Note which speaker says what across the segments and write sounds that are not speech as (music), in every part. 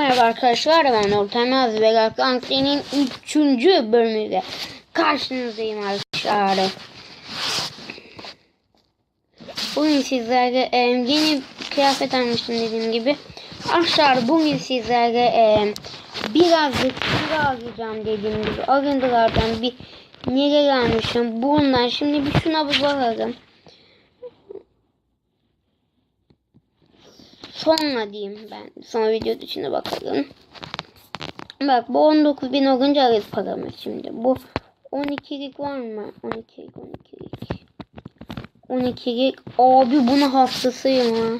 Speaker 1: Merhaba arkadaşlar ben Ortam Az ve Galaxy'nin 3. bölümüyle karşınızdayım arkadaşlar. Bugün sizlerle e, yeni kıyafet almıştım dediğim gibi. Arkadaşlar bugün sizlerle e, birazcık sıra alacağım dediğim gibi. Arındılardan bir neler almışım. Bundan şimdi bir şuna bir bakalım. Sonra diyeyim ben. Sonra video içine bakalım. Bak bu 19 bin olunca alırız paramı şimdi. Bu 12'lik var mı? 12'lik 12'lik. 12'lik. Abi bunu hastasıyım ha.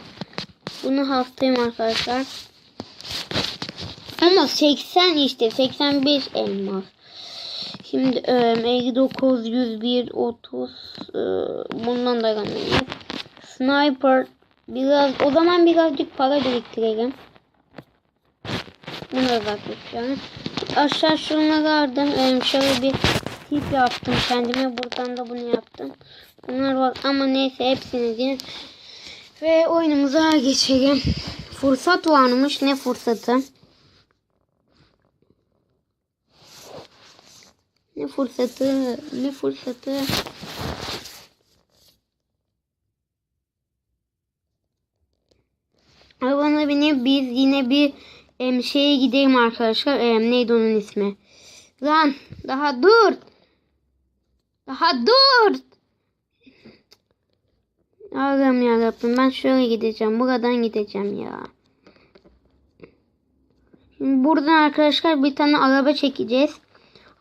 Speaker 1: Bunu hastayım arkadaşlar. Ama 80 işte 85 elmas. Şimdi e, 59 101 30 e, bundan da alamayız. Sniper Biraz o zaman birazcık para biriktirelim. Bunu da bakacağım. Aşağı şunları aldım. Ee, şöyle bir tip yaptım kendime. Buradan da bunu yaptım. Bunlar var ama neyse hepsini değil. Ve oyunumuza geçelim. Fırsat varmış. Ne fırsatı? Ne fırsatı? Ne fırsatı? Arabana binip biz yine bir em, şeye gidelim arkadaşlar. Em, neydi onun ismi? Lan daha dur. Daha dur. Allah'ım yarabbim ben şöyle gideceğim. Buradan gideceğim ya. Şimdi buradan arkadaşlar bir tane araba çekeceğiz.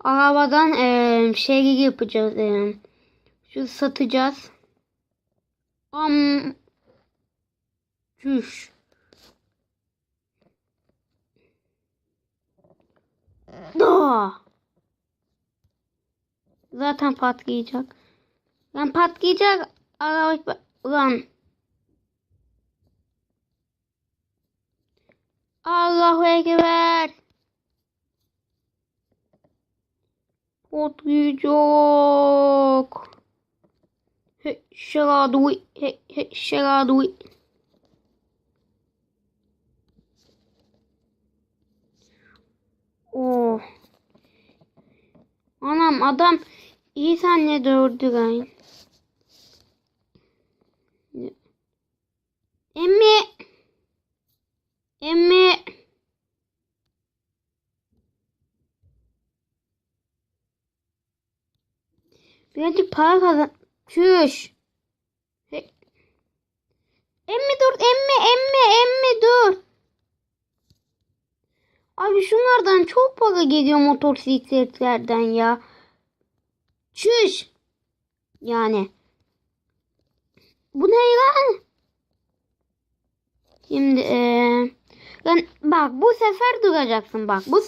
Speaker 1: Arabadan e, şey yapacağız. E, şu satacağız. Am Çüş. Da. (laughs) Zaten patlayacak. Lan patlayacak. Araba lan. Allahu Ekber. Patlayacak. He şeradui. He he şeradui. Oh. Anam adam iyi senle dördü gayet. Emmi. Emmi. Birazcık para kazan. Çüş. Emmi dur. Emmi. Emmi. Emmi dur. Abi şunlardan çok para geliyor motosikletlerden ya. Çüş. Yani. Bu ne lan? Şimdi eee lan bak bu sefer duracaksın bak. Bu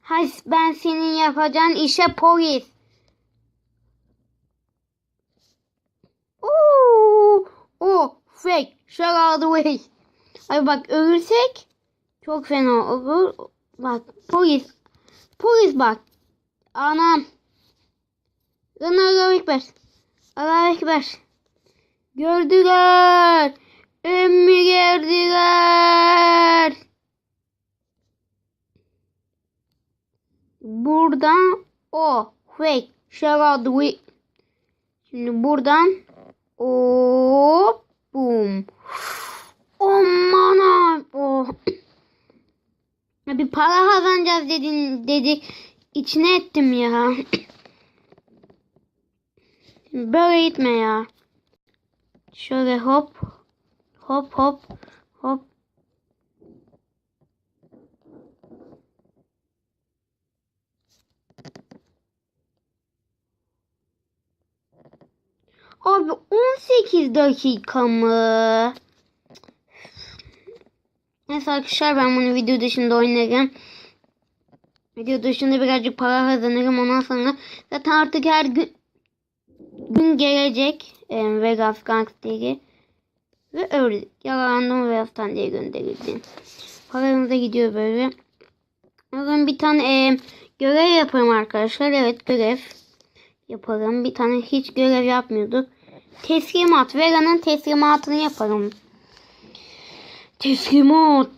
Speaker 1: Hay ben senin yapacağın işe polis. Oo, o fake. Shut out the way. Ay bak ölürsek çok fena olur. Bak polis. Polis bak. Anam. Lan Allah'a ekber. Allah'a ekber. Gördüler. Emmi geldiler. Buradan o fake şaradwi. Şimdi buradan o boom. Aman oh. Bir para kazanacağız dedin dedi. İçine ettim ya. (clears throat) Böyle gitme ya. Şöyle hop. Hop hop. Hop. Abi 18 dakika mı? Neyse arkadaşlar ben bunu video dışında oynarım. Video dışında birazcık para kazanırım ondan sonra zaten artık her gün gün gelecek e, Vegas Gangster'i ve öyle yaralandım Vegas'tan diye gönderildi. Paramıza gidiyor böyle. Bugün bir tane e, görev yaparım arkadaşlar. Evet görev yaparım. Bir tane hiç görev yapmıyorduk. Teslimat. Vega'nın teslimatını yaparım. Teslimat.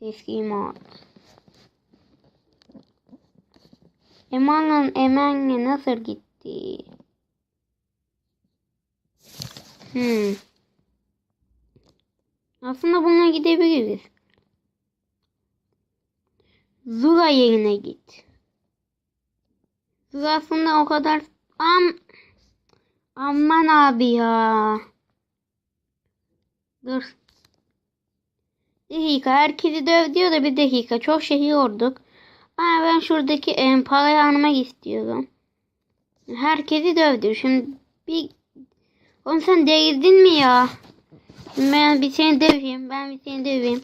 Speaker 1: Eski mod. Eman'la Emen'le nasıl gitti? Hmm. Aslında bununla gidebiliriz. Zura yerine git. Zura aslında o kadar... Am... Aman abi ya. Dur. Dakika herkesi döv diyor da bir dakika. Çok şey yorduk. Aa, ben şuradaki e, parayı almak istiyorum. Herkesi dövdü. Şimdi bir... Oğlum sen delirdin mi ya? Ben bir seni döveyim. Ben bir seni döveyim.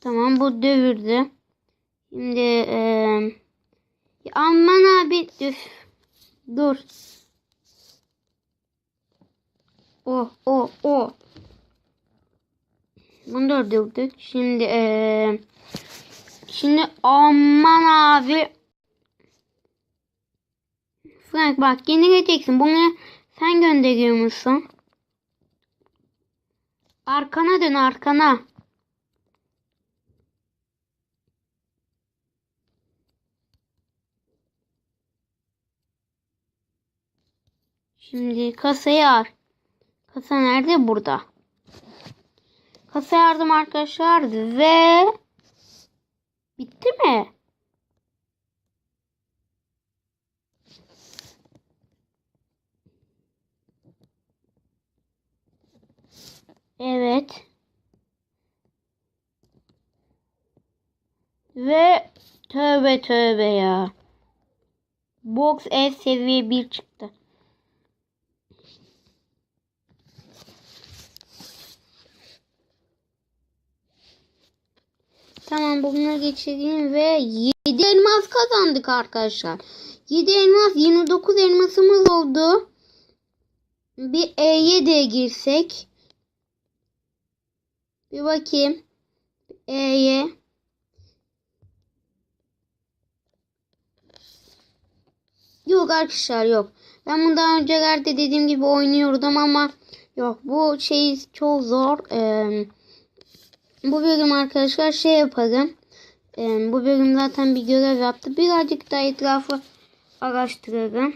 Speaker 1: Tamam bu dövürdü. Şimdi e, ya aman abi dur. Dur. Oh oh oh. Bunu da öldürdük. Şimdi e, şimdi aman abi. Frank bak yenileceksin. Bunu sen gönderiyor musun? Arkana dön arkana. Şimdi kasayı al. Kasa nerede? Burada. Kasa yardım arkadaşlar ve bitti mi? Evet. Ve tövbe tövbe ya. Box S seviye 1 çıktı. Tamam bunları geçireyim ve 7 elmas kazandık arkadaşlar. 7 elmas 29 elmasımız oldu. Bir E7'ye girsek. Bir bakayım. E'ye. Yok arkadaşlar yok. Ben bunu daha öncelerde dediğim gibi oynuyordum ama yok bu şey çok zor. Ee, bu bölüm arkadaşlar şey yaparım. Ee, bu bölüm zaten bir görev yaptı. Birazcık daha etrafı araştırırım.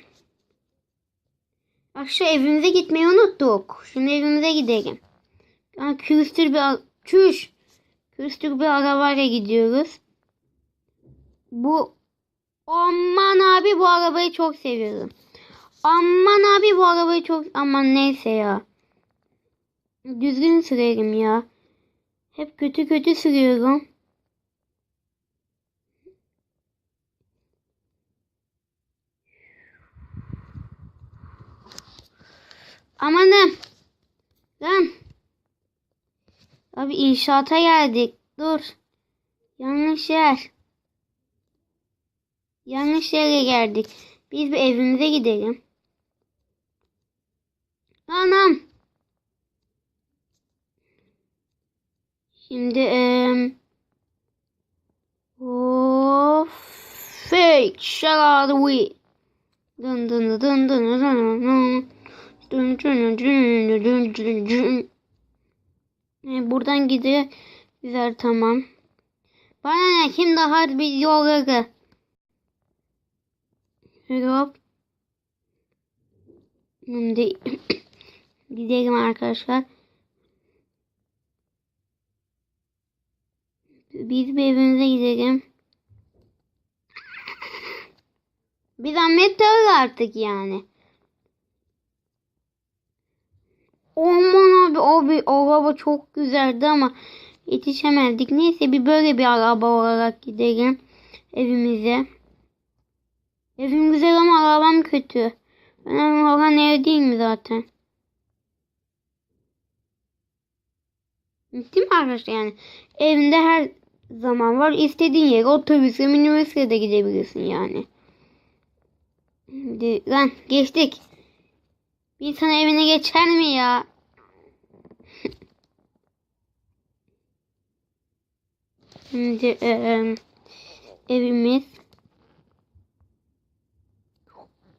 Speaker 1: Akşam evimize gitmeyi unuttuk. Şimdi evimize gidelim. Yani külüstür bir çüş. Külüstür bir arabayla gidiyoruz. Bu aman abi bu arabayı çok seviyorum. Aman abi bu arabayı çok aman neyse ya. Düzgün sürerim ya. Hep kötü kötü sürüyorum. Amanım. Lan. Abi inşaata geldik. Dur. Yanlış yer. Yanlış yere geldik. Biz bir evimize gidelim. Anam. Şimdi eee of fake the way. Dın dın dın dın dın dın dın. Dın dın dın dın. E, buradan gidiyor. Tamam. Bana ne kim daha bir yolları. Hop. Şimdi gidelim arkadaşlar. Biz bir evimize gidelim. Bir zahmet öyle artık yani. Aman abi abi araba çok güzeldi ama yetişemedik. Neyse bir böyle bir araba olarak gidelim evimize. Evim güzel ama arabam kötü. Önemli olan ev değil mi zaten? Değil mi arkadaşlar yani? Evinde her zaman var. İstediğin yere otobüsle minibüsle de gidebilirsin yani. Şimdi, lan geçtik. Bir insan evine geçer mi ya? (laughs) Şimdi e, evimiz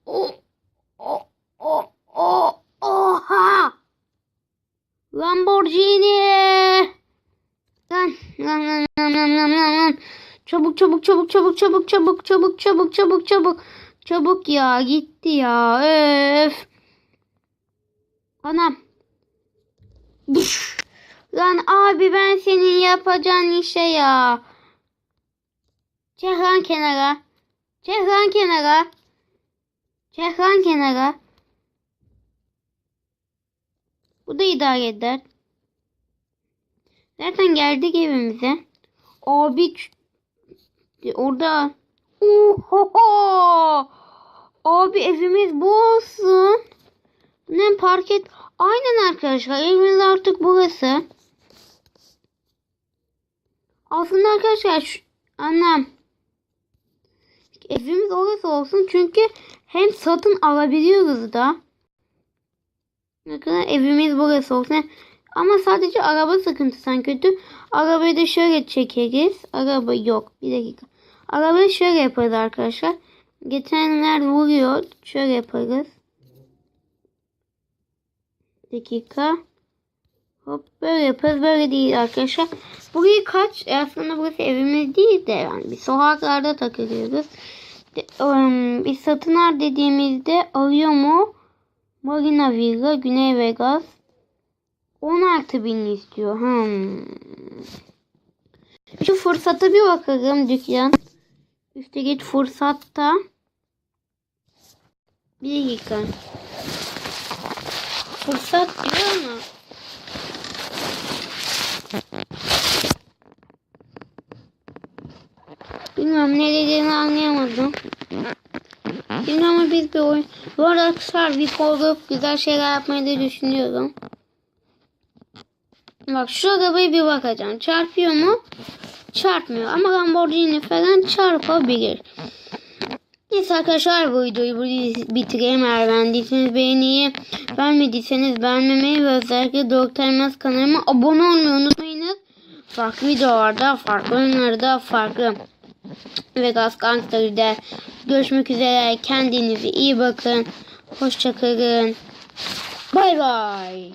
Speaker 1: o o o o oha Lamborghini lan lan çabuk çabuk çabuk çabuk çabuk çabuk çabuk çabuk çabuk. Çabuk ya gitti ya. Öf. Anam. Lan abi ben senin yapacağın işe ya. Çek lan kenara. Çek lan kenara. Çek lan kenara. Bu da idare eder. Zaten geldik evimize. Abi orada. Oho! Abi evimiz bu olsun. Ne park et. Aynen arkadaşlar evimiz artık burası. Aslında arkadaşlar şu, annem evimiz orası olsun çünkü hem satın alabiliyoruz da. Ne kadar evimiz burası olsun. Ama sadece araba sıkıntısan kötü. Arabayı da şöyle çekeriz. Araba yok. Bir dakika. Arabayı şöyle yaparız arkadaşlar. Geçenler vuruyor. Şöyle yaparız. dakika. Hop böyle yaparız. Böyle değil arkadaşlar. Burayı kaç? E, aslında burası evimiz değil de yani bir sokaklarda takılıyoruz. De, um, bir satın al dediğimizde alıyor mu? Marina Villa, Güney Vegas. 16 bin istiyor. Hmm. Şu fırsata bir bakalım dükkan. Üstelik fırsatta. Bir dakika. Fırsat diyor ama. Bilmiyorum ne dediğini anlayamadım. Şimdi ama biz bir oyun... Bu arada bir olup güzel şeyler yapmayı da düşünüyorum. Bak şu arabaya bir bakacağım. Çarpıyor mu? Çarpmıyor. Ama Lamborghini falan çarpabilir. Neyse arkadaşlar bu videoyu burada bitireyim. Eğer beğendiyseniz beğeniyi, beğenmediyseniz beğenmemeyi ve özellikle Doktor Elmas kanalıma abone olmayı unutmayınız. Farklı videolarda, farklı oyunlarda, farklı Vegas Gangster'da görüşmek üzere. Kendinize iyi bakın. Hoşçakalın. Bay bay.